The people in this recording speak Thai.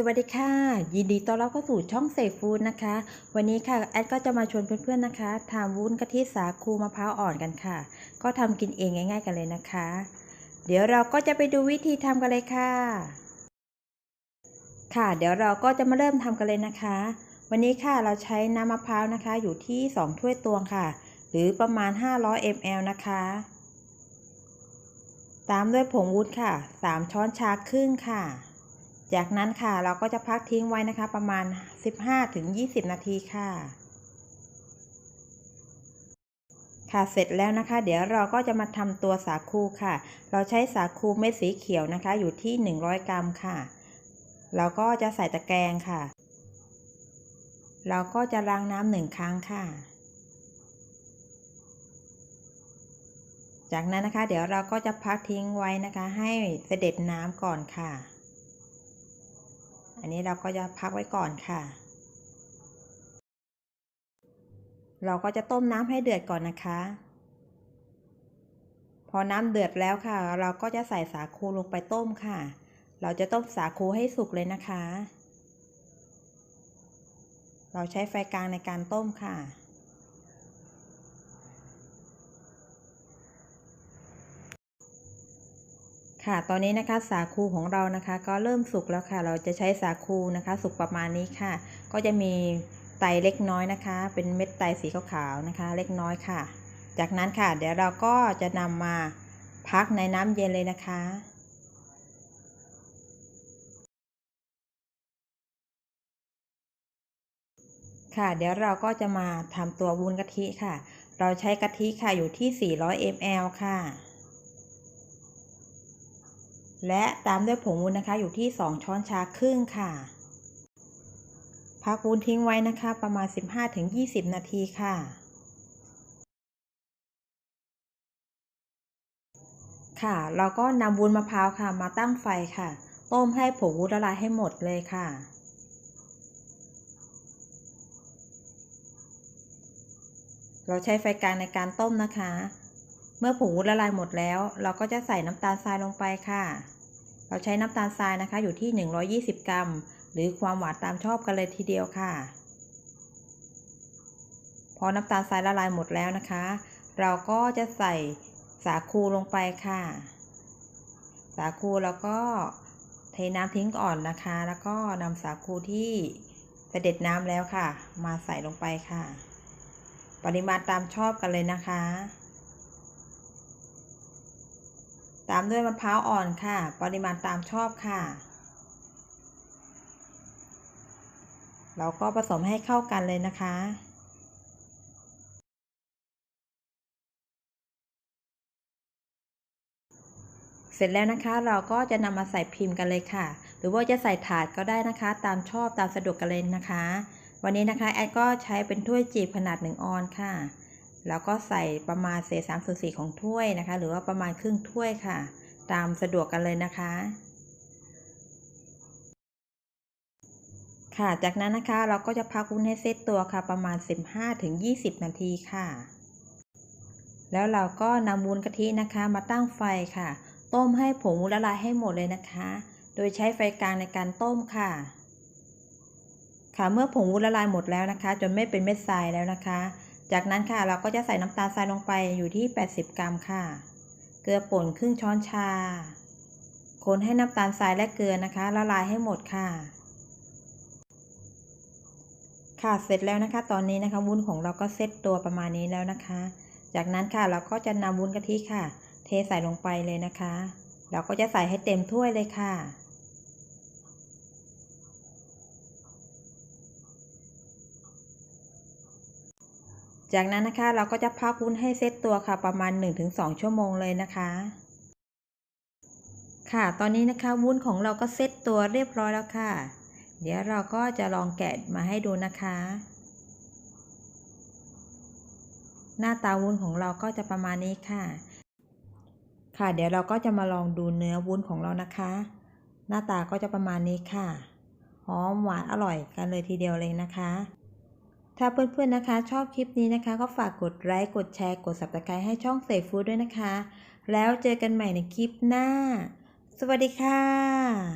สวัสดีค่ะ ยินดีต้อนรับเข้าสู่ช่องเซฟฟู้ดนะคะ วันนี้ค่ะแอดก็จะมาชวนเพื่อนๆนะคะทำวุ้นกะทิสาคูมะพร้าวอ่อนกันค่ะ ก็ทำกินเองง่าย ๆ กันเลยนะคะ เดี๋ยวเราก็จะไปดูวิธีทำกันเลยค่ะ ค่ะ เดี๋ยวเราก็จะมาเริ่มทำกันเลยนะคะ วันนี้ค่ะเราใช้น้ำมะพร้าวนะคะอยู่ที่ 2 ถ้วยตวงค่ะ หรือประมาณ 500 ml นะคะ ตามด้วยผงวุ้นค่ะ 3 ช้อนชาครึ่งค่ะ จากนั้นค่ะเราก็จะพักทิ้งไว้นะคะ ประมาณ 15-20 นาทีค่ะ ค่ะเสร็จแล้วนะคะ เดี๋ยวเราก็จะมาทำตัวสาคูค่ะ เราใช้สาคูเม็ดสีเขียวนะคะ อยู่ที่ 100 กรัมค่ะ เราก็จะใส่ตะแกรงค่ะ เราก็จะล้างน้ำหนึ่งครั้งค่ะ จากนั้นนะคะ เดี๋ยวเราก็จะพักทิ้งไว้นะคะ ให้เสด็จน้ำก่อนค่ะ อันนี้เราก็จะพักไว้ก่อนค่ะ เราก็จะต้มน้ำให้เดือดก่อนนะคะ พอน้ำเดือดแล้วค่ะ เราก็จะใส่สาคูลงไปต้มค่ะ เราจะต้มสาคูให้สุกเลยนะคะ เราใช้ไฟกลางในการต้มค่ะ ค่ะ ตอนนี้นะคะสาคูของเรานะคะ ก็เริ่มสุกแล้วค่ะ เราจะใช้สาคูนะคะ สุกประมาณนี้ค่ะ ก็จะมีไตเล็กน้อยนะคะ เป็นเม็ดไตสีขาวๆนะคะ เล็กน้อยค่ะ จากนั้นค่ะ เดี๋ยวเราก็จะนำมาพักในน้ำเย็นเลยนะคะค่ะเดี๋ยวเราก็จะมาทำตัววุ้นกะทิค่ะ เราใช้กะทิค่ะอยู่ที่ 400 ml ค่ะ และตามด้วยผงวุ้นนะคะ อยู่ที่ 2 ช้อนชาครึ่งค่ะ พักวุ้นทิ้งไว้นะคะ ประมาณ 15-20 นาทีค่ะ ค่ะ เราก็นำวุ้นมะพร้าวค่ะ มาตั้งไฟค่ะ ต้มให้ผงวุ้นละลายให้หมดเลยค่ะเราใช้ไฟกลางในการต้มนะคะ เมื่อผงวุ้นละลายหมดแล้ว เราก็จะใส่น้ำตาลทรายลงไปค่ะ เราใช้น้ำตาลทรายนะคะอยู่ที่ 120 กรัม หรือความหวานตามชอบกันเลยทีเดียวค่ะ พอน้ำตาลทรายละลายหมดแล้วนะคะ เราก็จะใส่สาคูลงไปค่ะ สาคูแล้วก็เทน้ำทิ้งก่อนนะคะ แล้วก็นำสาคูที่เสด็จน้ำแล้วค่ะ มาใส่ลงไปค่ะ ปริมาณตามชอบกันเลยนะคะ ตามด้วยมะพร้าวอ่อนค่ะ ปริมาณตามชอบค่ะ เราก็ผสมให้เข้ากันเลยนะคะเสร็จแล้วนะคะเราก็จะนำมาใส่พิมพ์กันเลยค่ะ หรือว่าจะใส่ถาดก็ได้นะคะ ตามชอบตามสะดวกกันเลยนะคะ วันนี้นะคะแอดก็ใช้เป็นถ้วยจีบขนาด 1 ออนค่ะ แล้วก็ใส่ประมาณเศษสามส่วนสี่ของถ้วยนะคะ หรือว่าประมาณครึ่งถ้วยค่ะ ตามสะดวกกันเลยนะคะ ค่ะ จากนั้นนะคะเราก็จะพักวุ้นให้เซตตัวค่ะ ประมาณ 15-20 นาทีค่ะ แล้วเราก็นำวุ้นกะทินะคะ มาตั้งไฟค่ะ ต้มให้ผงวุ้นละลายให้หมดเลยนะคะ โดยใช้ไฟกลางในการต้มค่ะค่ะเมื่อผงวุ้นละลายหมดแล้วนะคะ จนไม่เป็นเม็ดทรายแล้วนะคะ จากนั้นค่ะเราก็จะใส่น้ำตาลทรายลงไปอยู่ที่ 80 กรัมค่ะ เกลือป่นครึ่งช้อนชา คนให้น้ำตาลทรายและเกลือนะคะละลายให้หมดค่ะ ค่ะเสร็จแล้วนะคะ ตอนนี้นะคะวุ้นของเราก็เซตตัวประมาณนี้แล้วนะคะ จากนั้นค่ะเราก็จะนำวุ้นกะทิค่ะ เทใส่ลงไปเลยนะคะ เราก็จะใส่ให้เต็มถ้วยเลยค่ะ จากนั้นนะคะเราก็จะพักวุ้นให้เซตตัวค่ะประมาณ 1-2 ชั่วโมงเลยนะคะ ค่ะตอนนี้นะคะวุ้นของเราก็เซตตัวเรียบร้อยแล้วค่ะ เดี๋ยวเราก็จะลองแกะมาให้ดูนะคะ หน้าตาวุ้นของเราก็จะประมาณนี้ค่ะ ค่ะเดี๋ยวเราก็จะมาลองดูเนื้อวุ้นของเรานะคะ หน้าตาก็จะประมาณนี้ค่ะหอมหวานอร่อยกันเลยทีเดียวเลยนะคะ ถ้าเพื่อนๆนะคะ ชอบคลิปนี้นะคะ ก็ฝากกดไลค์กดแชร์กด subscribe ให้ช่องเสฟฟู้ดด้วยนะคะ แล้วเจอกันใหม่ในคลิปหน้า สวัสดีค่ะ